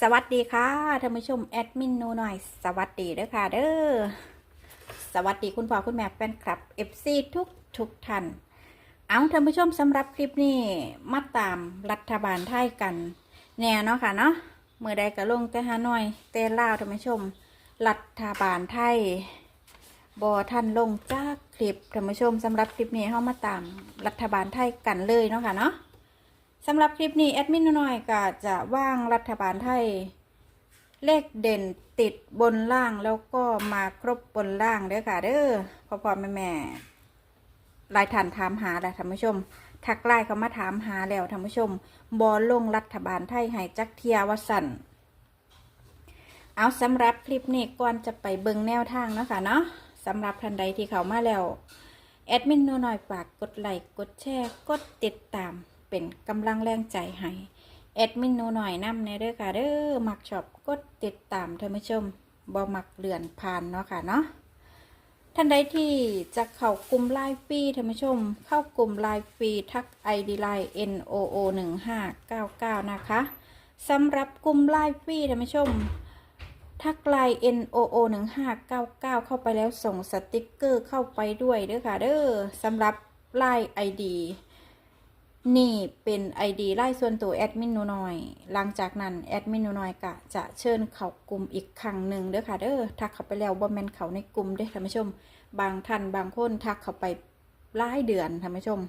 สวัสดีค่ะท่านผู้ชมแอดมินโนหน่อย สวัสดีเด้อค่ะเด้อสวัสดีคุณพ่อคุณแม่แฟนคลับ FC ทุกทุกท่านเอาท่านผู้ชมสำหรับคลิปนี้มาตามรัฐบาลไทยกัน แน่เนาะค่ะเนาะเมื่อใดก็ลงแต่หาน่อยแต่ลาวท่านผู้ชม รัฐบาลไทยบอท่านลงจากคลิปท่านผู้ชมสำหรับคลิปนี้เข้ามาตามรัฐบาลไทยกันเลยเนาะค่ะเนาะ สำหรับคลิปนี้แอดมินน้อยก็จะว่างรัฐบาลไทย เลขเด่นติดบนล่างแล้วก็มาครบบนล่างเด้อค่ะเด้อพ่อพ่อแม่แม่ลายท่านถามหาแหละท่านผู้ชม ทักไลน์เขามาถามหาแล้วท่านผู้ชม บอลลงรัฐบาลไทยให้จักเทียวสันเอาสำหรับคลิปนี้ก่อนจะไปเบิ่งแนวทางนะคะเนาะสำหรับท่านใดที่เขามาแล้วแอดมินน้อยฝากกดไลค์กดแชร์กดติดตาม เป็นกำลังแรงใจให้แอดมินหนูหน่อยนำในเด้อค่ะเด้อมักชอบกดติดตามท่านผู้ชมบ่มักเลื่อนผ่านเนาะค่ะเนาะท่านใดที่จะเข้ากลุ่มไลฟ์ฟรีท่านผู้ชม เข้ากลุ่มไลฟ์ฟรีทัก ID ไลน์ NOO 1 5 9 9นะคะสำหรับกลุ่มไลฟ์ฟรีท่านผู้ชม ทักไลน์ NOO 1 5 9 9 เข้าไปแล้วส่งสติกเกอร์เข้าไปด้วยเด้อค่ะเด้อสำหรับไลน์ ID นี่เป็น ID ไล่ส่วนตัวแอดมินหนูน้อย หลังจากนั้นแอดมินหนูน้อยก็จะเชิญเขากลุ่มอีกครั้งหนึ่งเด้อค่ะเด้อทักเข้าไปแล้วบ่แมนเขาในกลุ่มเด้อท่านผู้ชม บางท่านบางคนทักเข้าไปหลายเดือนท่านผู้ชม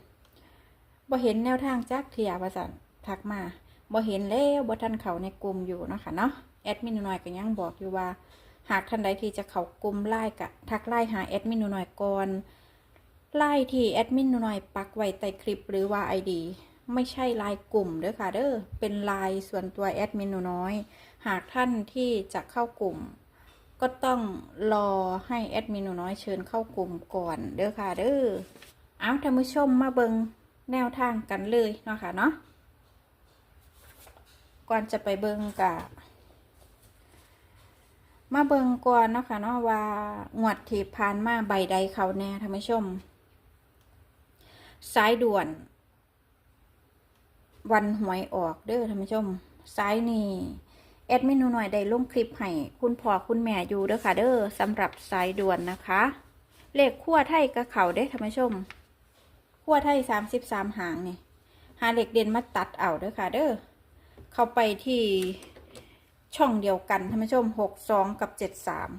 บ่เห็นแนวทางจักเทียว่าซั่นทักมาบ่เห็นแล้วบ่ทันเขาในกลุ่มอยู่เนาะค่ะเนาะแอดมินหนูน้อยก็ยังบอกอยู่ว่า หากท่านใดที่จะเขากลุ่มไล่กะทักไล่หาแอดมินหนูน้อยก่อน ไล่ที่แอดมินหนูหน่อยปักไว้ใต้คลิปหรือว่า ID ไม่ใช่ไลายกลุ่มเด้อค่ะเด้อเป็นไลายส่วนตัวแอดมินน้อย หากท่านที่จะเข้ากลุ่ม ก็ต้องรอให้แอดมินนูน้อยเชิญเข้ากลุ่มก่อนเด้อค่ะเด้อเอาท่านผู้ชมมาเบิงแนวทางกันเลยเนาะค่ะเนาะก่อนจะไปเบิงกะมาเบิงก่อนเนาะค่ะเนาะว่างวดที่ผ่านมาใบใดเขาแน่ท่านผู้ชม สายด่วน วันหวยออกเด้อท่านผู้ชมสายนี่แอดมินหนูหน่อยได้ลงคลิปให้คุณพ่อคุณแม่อยู่เด้อค่ะ เด้อสำหรับสายด่วนนะคะ เลขขั้วไทยกับเข่าเด้อท่านผู้ชมขั้วไทยสามสิบสามหางนี่หาเหลขเด่นมาตัดเอาเด้อค่ะ เด้อเข้าไปที่ช่องเดียวกันท่านผู้ชมหกสองกับเจ็ดสาม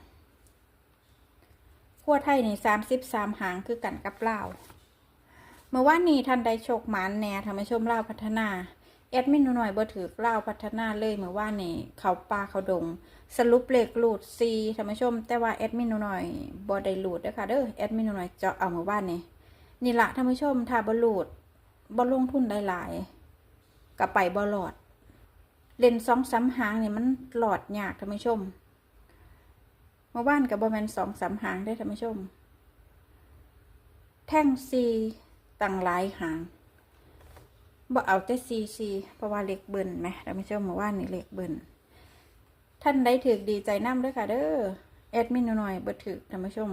ขั้วไทยนี่สามสิบสามหางคือกันกับลา เมื่อวานนี้ท่านได้โชคหมานแน่ทำให้ชมเล่าพัฒนาแอดมินหน่อยบ่ถือเล่าพัฒนาเลยเมื่อวานนี้เขาป่าเขาดง สรุปเลขลูดซีท่านผู้ชม แต่ว่าแอดมินหน่อยบ่ได้หลูดเด้อค่ะเด้อแอดมินหน่อยเจาะเอาเมื่อวานนี้นี่ละท่านผู้ชมถ้าบ่ลูดบ่ลงทุนได้หลายก็ไปบ่หลอด เล่นสองสามหางเนี่ยมันหลอดยากท่านผู้ชมเมื่อวานกับบ่แมนสองสามหางได้ท่านผู้ชม แท่งซี ตั้งหลายหางบ่เอาแต่ซีซีเพราะว่าเล็กเบิ่นไหมท่านผู้ชมเมื่อวานี่เล็กเบิ่นท่านได้ถือดีใจน้ำด้วยค่ะเด้อแอดมินหน่อยบ่ถือท่านผู้ชม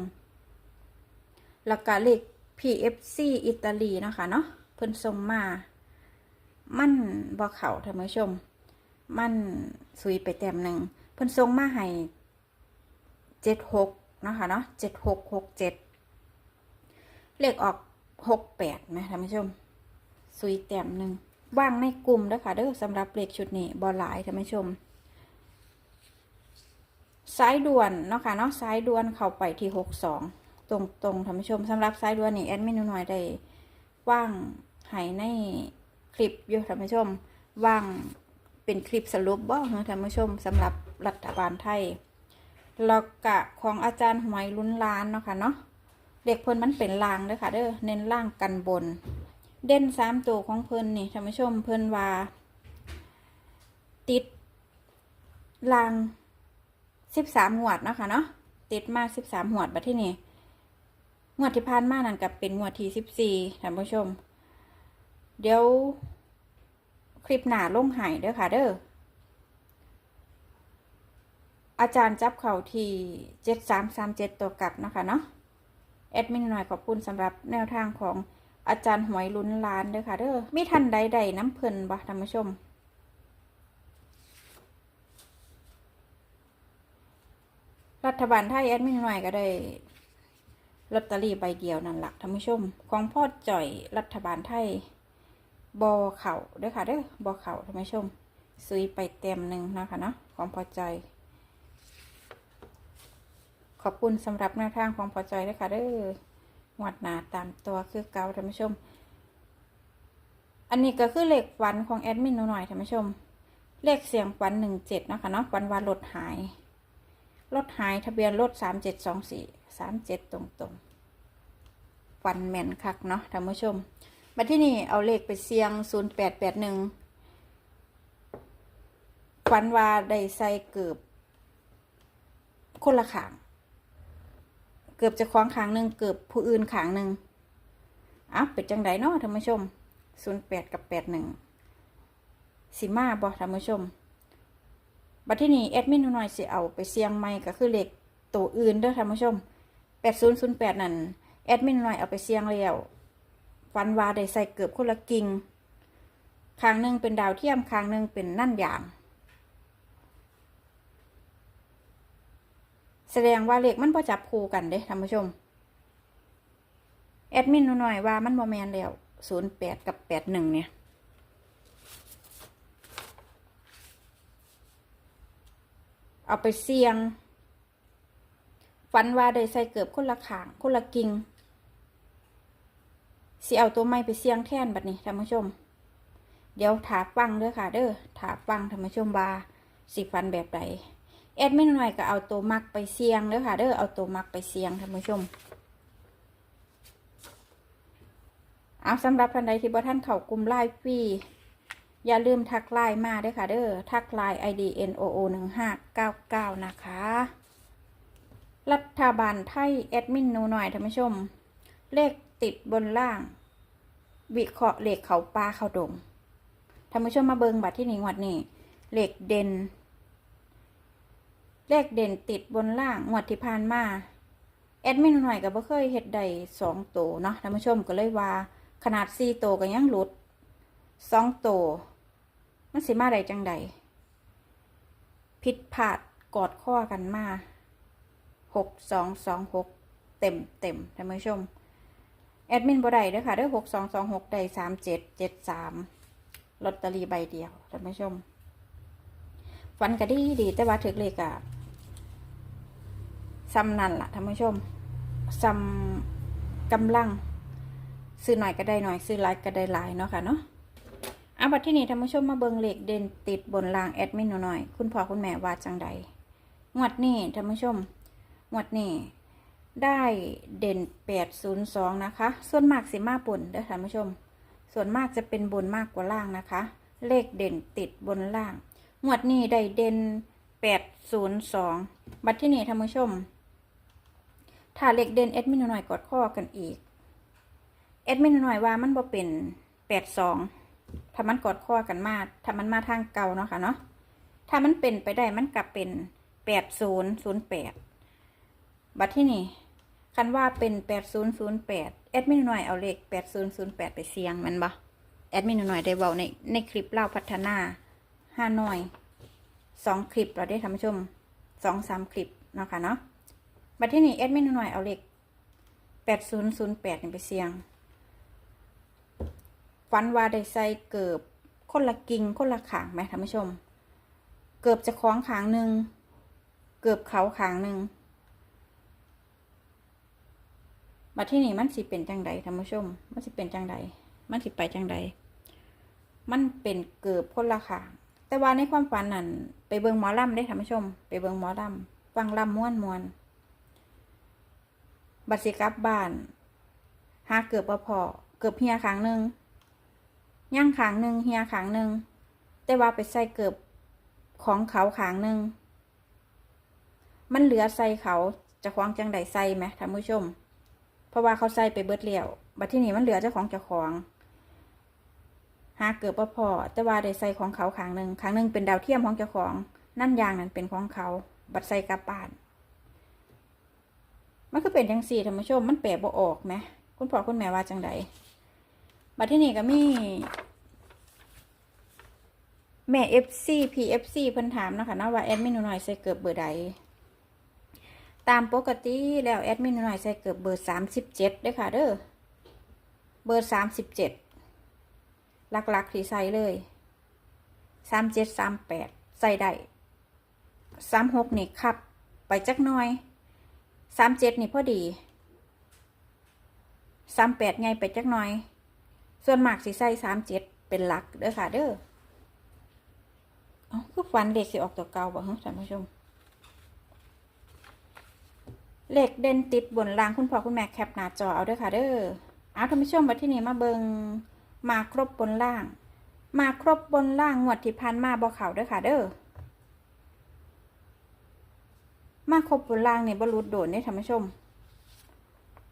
แล้วก็เลข PFC อิตาลีนะคะเนาะเพิ่นส่งมา มั่นบ่เข้าท่านผู้ชม มันสุยไปแต้มหนึ่งเพิ่นส่งมาให้เจ็ดหกนะคะเนาะเจ็ดหกหกเจ็ดเลขออก หกแปดนะท่านผู้ชมสุยแต้มหนึ่งว่างในกลุ่มเด้อค่ะเด้อสำหรับเลขชุดนี้บอลหลายท่านผู้ชมสายด่วนเนาะค่ะเนาะสายด่วนเข้าไปที่หกสองตรงตรงๆท่านผู้ชมสำหรับสายด่วนนี่แอดมินหน่อยได้ว่างให้ในคลิปอยู่ท่านผู้ชมว่างเป็นคลิปสรุปบ่เนาะท่านผู้ชมสำหรับรัฐบาลไทยแล้วกะของอาจารย์หวยลุ้นล้านเนาะค่ะเนาะ เด็กเพิ่นมันเป็นลางเด้อค่ะ เด้อเน้นล่างกันบน เด่นสามตัวของเพิ่นนี่ท่านผู้ชมเพิ่นว่า ติดลางสิบสามหวดนะคะเนาะติดมาสิบสามหวดบัดที่นี่งวดที่ผ่านมานั่นกับเป็นงวดที่สิบสี่ท่านผู้ชม เดี๋ยวคลิปหนาลงหายเด้อค่ะ เด้ออาจารย์จับเข่าที่เจ็ดสามสามเจ็ดตัวกลับนะคะเนาะ แอดมินหน่อยขอบคุณสำหรับแนวทางของอาจารย์หวยลุ้นล้านเด้อค่ะเด้อมีทันใดใดน้ำเพลินบะท่านผู้ชม รัฐบาลไทยแอดมินหน่อยก็ได้ลอตเตอรี่ใบเดียวนั่นหละท่านผู้ชม ของพ่อจ่อยรัฐบาลไทยบอเข่าเด้อค่ะเด้อบอเข่าท่านผู้ชม ซื้อไปเต็มหนึ่งนะคะเนาะของพอใจ ขอบคุณสำหรับแนวทางของพ่อจอยด้วยค่ะเด้อหวดหนาตามตัวคือเกาท่านผู้ชม อันนี้ก็คือเลขฝันของแอดมินหนูหน่อยท่านผู้ชม เลขเสียงฝันหนึ่งเจ็ดนะคะเนาะวันวานรถหาย รถหายทะเบียนรถสามเจ็ดสองสี่สามเจ็ดตรงตรงๆฟันแม่นคักเนาะท่านผู้ชม มาที่นี่เอาเลขไปเสียงศูนย์แปดแปดหนึ่งฟันว่าได้ใส่เกือบคนละขาง เกือบจะคล้องขางหนึ่งเกือบผู้อื่นขางหนึ่งอะเป็นจังไดเนาะท่านผู้ชมศูนย์แปดกับแปดหนึ่งสิมาบอท่านผู้ชม บัดที่นี่แอดมินหน่อยสิเอาไปเสียงไม่ก็คือเลขตัวอื่นเด้อท่านผู้ชม8008นั่นแอดมินหน่อยเอาไปเสียงแล้วฟันวาได้ใส่เกือบคนละกิ่งคางหนึ่งเป็นดาวเทียมคางหนึ่งเป็นนั่นอย่าง แสดงว่าเลขมันพอจับคู่กันเด้ท่านผู้ชม แอดมินหน่อยว่ามันโมแมนแล้ว08กับ81เนี่ย เอาไปเสี่ยง ฝันว่าได้ใส่เกือบคนละขาง คนละกิ่งสิเอาตัวไม้ไปเสี่ยงแทนบัดนี้ท่านผู้ชม เดี๋ยวถาฟังเด้อค่ะ เด้อถาฟังท่านผู้ชมว่าสิฟันแบบใด แอดมินหน่อยก็เอาตัวมักไปเสียงเด้อค่ะเด้อเอาตัวมักไปเสียงท่านผู้ชม เอาสำหรับท่านใดที่บ่ท่านเข้ากลุ่มไลฟ์ฟรีอย่าลืมทักไลน์มาด้วยค่ะเด้อทักไลน์ ID NOO 1 5 9 9 นะคะ รัฐบาลไทยแอดมินหนูหน่อยท่านผู้ชม เลขติดบนล่าง วิเคราะห์เลขเขาปลาเขาดงท่านผู้ชมมาเบิงบัตรที่หนึ่งวัดนี้เลขเด่น เลขเด่นติดบนล่างงวดที่ผ่านมา แอดมินหน่อยก็บ่เคยเฮ็ดได้สองโตวเนาะท่านผู้ชมก็เลยว่าขนาดสี่โตวก็ยังหลุดสองโตวมันสิมาใดจังใดผิดพลาดกอดข้อกันมาหกสองสองหกเต็มเต็มท่านผู้ชม แอดมินบ่ได้เด้อค่ะเด้อหกสองสองหกได้สามเจ็ดเจ็ดสามลอตเตอรี่ใบเดียวท่านผู้ชมฝันก็ดีดีแต่ว่าถึกเลขอะ ซ้ำนั่นล่ะท่านผู้ชมซ้ำกำลัง ซื้อหน่อยก็ได้หน่อย ซื้อหลายก็ได้หลายเนาะค่ะเนาะเอาบัดที่นี่ท่านผู้ชมมาเบิงเลขเด่นติดบนรางแอดมินหน่อย คุณพ่อคุณแม่ว่าจังใดงวดนี้ท่านผู้ชมงวดนี้ได้เด่นแปดศูนย์สองนะคะ ส่วนมากสิมาบนเด้อท่านผู้ชม ส่วนมากจะเป็นบนมากกว่าล่างนะคะ เลขเด่นติดบนล่าง งวดนี้ได้เด่นแปดศูนย์สองบัดที่นี่ท่านผู้ชม ถ้าเลขเด่นแอดมินหน่อยกดข้อกันอีกแอดมินหน่อยว่ามันบ่เป็นแปดสองถ้ามันกอดข้อกันมาถ้ามันมาทางเก่าเนาะค่ะเนาะถ้ามันเป็นไปได้มันกลับเป็นแปดศูนย์ศูนย์แปดบัดที่นี่คันว่าเป็นแปดศูนย์ศูนย์แปดแอดมินหน่อยเอาเลขแปดศูนย์ศูนย์แปดไปเสียงมันบ่แอดมินหน่อยได้เบาในในคลิปเล่าพัฒนาห้าหน่อยสองคลิปเราได้ทำชมสองสามคลิปเนาะค่ะเนาะ บัดที่นี่แอดมินหน่อยเอาเลขแปดศูนย์ศูนย์แปดนี่ไปเสียงฝันว่าได้ใส่เกือบคนละกิ่งคนละขางไหมท่านผู้ชม เกือบจะคล้องขางหนึ่งเกือบเขาขางหนึ่งมาที่นี่มันสิเป็นจังใดท่านผู้ชม มันสิเป็นจังใด มันสิไปจังใด มันเป็นเกือบคนละขาง แต่ว่าในความฝันนั่นไปเบิงหมอลำได้ท่านผู้ชม ไปเบิงหมอลำฟังลำม้วนมวน บัดสิกลับบ้านหาเกือบบ่พอเกือบเฮียขางหนึ่งย่างขางหนึ่งเฮียขางหนึ่งแต่ว่าไปใส่เกือบของเขาขางหนึ่งมันเหลือใส่เขาจะคล้องจังใดใส่ไหมท่านผู้ชม เพราะว่าเขาใส่ไปเบิดเลี้ยวบัดที่นี่มันเหลือเจ้าของเจ้าของหาเกือบบ่พอแต่ว่าได้ใส่ของเขาขางหนึ่งขางหนึ่งเป็นดาวเทียมของเจ้าของ นั่นยางนั่นเป็นของเขา บัดใส่กลับบ้าน มันก็เป็นจังสี่ท่านผู้ชม มันแปลบ่ออกไหมคุณพ่อคุณแม่ว่าจังใดบัดที่นี่ก็มี แม่ FC PFC เพิ่นถามนะคะนาะว่าแอดมินหน่อยใส่เกือบเบอร์ใดตามปกติแล้วแอดมินหน่อยใส่เกือบเบอร์สามสิบเจ็ดด้วยค่ะเด้อเบอร์สามสิบเจ็ดหลักๆที่ใส่เลยสามเจ็ดสามแปดใส่ได้สามหกนี่ขับ ไปจักหน่อย สามเจ็ดนี่พอดีสามแปดไงไปจักหน่อย ส่วนมากสิใส่สามเจ็ดเป็นหลักเด้อค่ะเด้ออ๋อคือฟันเด็กสิออกตัวเก่าบ่ฮะท่านผู้ชมเลขเด่นติดบนรางคุณพ่อคุณแม่แคปหน้าจอเอาเด้อค่ะเด้อเอาท่านผู้ชมมาที่นี่มาเบิงมาครบบนล่าง มาครบบนล่างงวดที่พันมาบอเขาเด้อค่ะเด้อ มาครบบนล่างเนี่ยบรรุดโดดเนี่ยท่านผู้ชม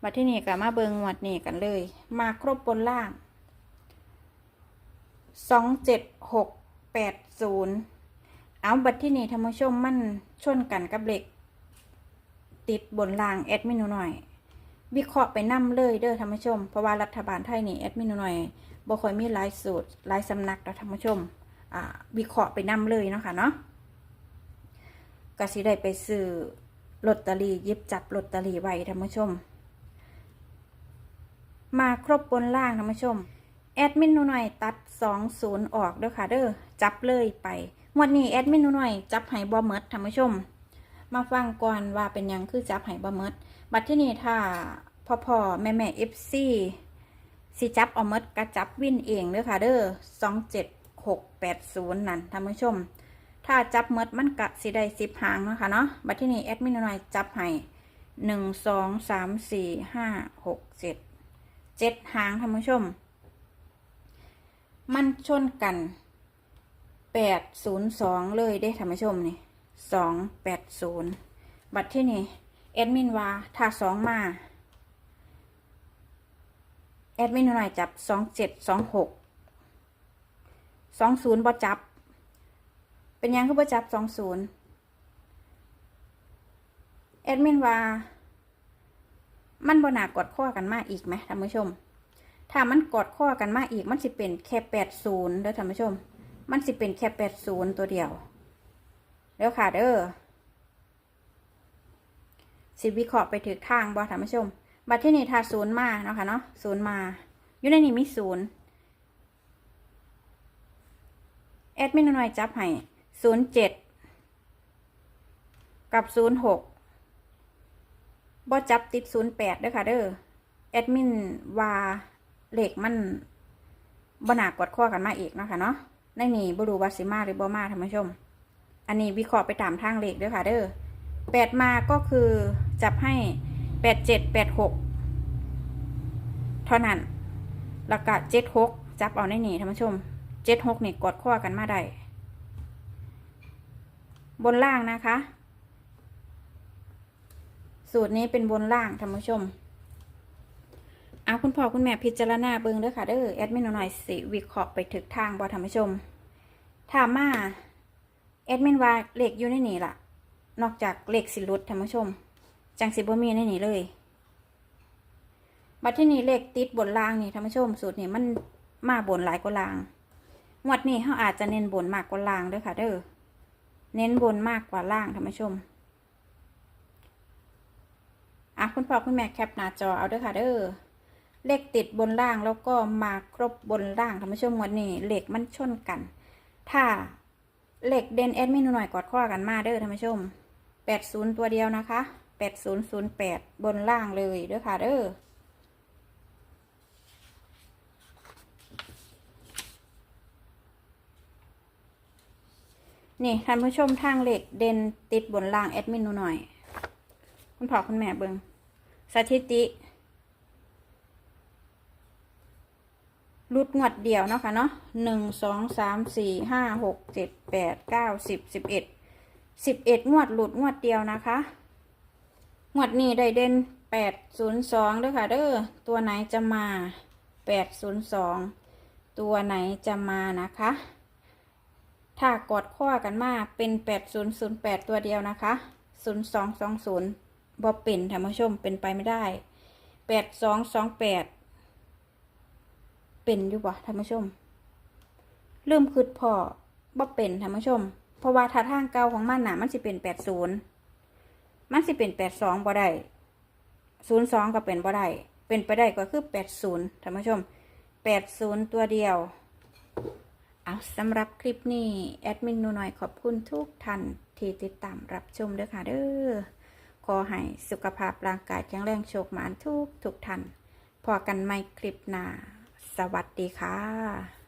มาที่นี่กับมาเบิงงวดนี่กันเลย มาครบบนล่างสองเจ็ดหกแปดศูนย์เอาบัตรที่นี่ท่านผู้ชมมันชนกันกับเหล็ก ติดบนล่างแอดมินหน่อย วิเคราะห์ไปนํเลยเด้อท่านผู้ชม เพราะว่ารัฐบาลไทยนี่แอดมินหน่อยบ่ค่อยมีหลายสูตรหลายสำนักแล้วท่านผู้ชมอ่าวิเคราะห์ไปนํเลยเนาะค่ะเนาะ ก็สิได้ไปซื้อลอตเตอรี่ยิบจับลอตเตอรี่ไว้ท่านผู้ชม มาครบบนล่างท่านผู้ชม แอดมินหน่อยตัด20ออกเด้อค่ะเด้อจับเลยไปงวดนี้แอดมินหน่อยจับให้บ่หมดท่านผู้ชม มาฟังก่อนว่าเป็นยังคือจับให้บ่หมดบัดที่นี่ถ้าพ่อพ่อแม่แม่เอฟซีสิจับเอาหมดกระจับวินเองเด้อค่ะเด้อสองเจ็ดหกแปดศูนย์นั่นท่านผู้ชม ถ้าจับหมดมันกะสิได้สิบหางนะค่ะเนาะบัดที่นี่แอดมินหน่อยจับให้หนึ่งสองสามสี่ห้าหกเจ็ดเจ็ดหางท่านผู้ชม มันชนกันแปดศูนย์สองเลยได้ท่านผู้ชมนี่สองแปดศูนย์บัดที่นี่แอดมินว่าถ้าสองมาแอดมินหน่อยจับสองเจ็ดสองหกสองศูนย์บ่จับ เป็นยังคือบ่จับสองศูนย์แอดมินว่า มันบ่หนากอดข้อกันมากอีกไหมท่านผู้ชม ถ้ามันกอดข้อกันมากอีก มันสิเป็นแค่แปดศูนย์เด้อท่านผู้ชม มันสิเป็นแค่แปดศูนย์ตัวเดียวเด้อค่ะเด้อสิวิเคราะห์ไปถึงทางบ่ท่านผู้ชม บัดที่นี่ถ้าศูนย์มาเนาะค่ะเนาะศูนย์มา อยู่ในนี้มีศูนย์แอดมินหน่อยจับให้ ศูนย์เจ็ดกับศูนย์หกบ่จับติดศูนย์แปดด้อค่ะเด้อแอดมินว่าเหลขมันบ่หนากดข้อกันมาอีกเนาะค่ะเนาะในนี้บ่รู้ว่าสิมาหรือบ่มาท่านผู้ชม อันนี้วิเคราะห์ไปตามทางเหลขเด้อค่ะเด้อแปดมาก็คือจับให้แปดเจ็ดแปดหกเท่านั้นแล้วก็เจ็ดหกจับเอาในนี่ท่านผู้ชมเจ็ดหกนี่กดข้อกันมาได้ บนล่างนะคะ สูตรนี้เป็นบนล่างท่านผู้ชมเอาคุณพ่อคุณแม่พิจารณาเบิ้งเด้อค่ะเด้อแอดมินหน่อยสิวิเคราะห์ไปถึกทางบอท่านผู้ชมถามมาแอดมินว่าเลขอยู่ในนี่ล่ะ นอกจากเลขสิรุดท่านผู้ชม จังสิบ่มีในนี้เลยบัดที่นี่เลขติดบนล่างนี่ท่านผู้ชมสูตรนี่มันมาบนหลายกว่าล่างงวดนี้เขาอาจจะเน้นบนมากกว่าล่างเด้อค่ะเด้อ เน้นบนมากกว่าล่างท่านผู้ชมอะคุณพ่อคุณแม่แคปหน้าจอเอาเด้อค่ะเด้อเลขติดบนล่างแล้วก็มาครบบนล่างท่านผู้ชมวันนี้เลขมันชนกัน ถ้าเลขเด่นแอดมินหน่อยกอดข้อกันมาเด้อท่านผู้ชมแปดศูนย์ตัวเดียวนะคะแปดศูนย์ศูนย์แปดบนล่างเลยเด้อค่ะเด้อ นี่ท่านผู้ชมทางเหล็กเด่นติดบนล่างแอดมินหนูหน่อย คุณพ่อคุณแม่เบิงสถิติรุดงวดเดียวเนาะค่ะเนาะหนึ่งสองสามสี่ห้าหกเจ็ดแปดเก้าสิบสิบเอ็ดสิบเอ็ดงวดหลุดงวดเดียวนะคะ งวดนี้ได้เด่นแปดศูนย์สองด้วยค่ะเด้อตัวไหนจะมาแปดศูนย์สองตัวไหนจะมานะคะ ถ้ากอดข้อกันมาเป็นแปดศูนย์ศูนย์แปดตัวเดียวนะคะศูนย์สองสองศูนย์บอเป็นท่านผู้ชมเป็นไปไม่ได้แปดสองสองแปดเป็นอยู่บ่ท่านผู้ชม เริ่มคืดพอบ่เป็นท่านผู้ชม เพราะว่าท่าทางเก่าของมันหน่ะมันสิเป็นแปดศูนย์มันสิเป็นแปดสองบ่ได้ศูนย์สองก็เป็นบ่ได้เป็นไปได้ก็คือแปดศูนย์ท่านผู้ชมแปดศูนย์ตัวเดียว เอาสำหรับคลิปนี้ แอดมินนูน้อยขอบคุณทุกท่านที่ติดตามรับชมด้วยค่ะเด้อขอให้สุขภาพร่างกายแข็งแรงโชคหมานทุกทุกท่านพอกันใหม่คลิปหน้า สวัสดีค่ะ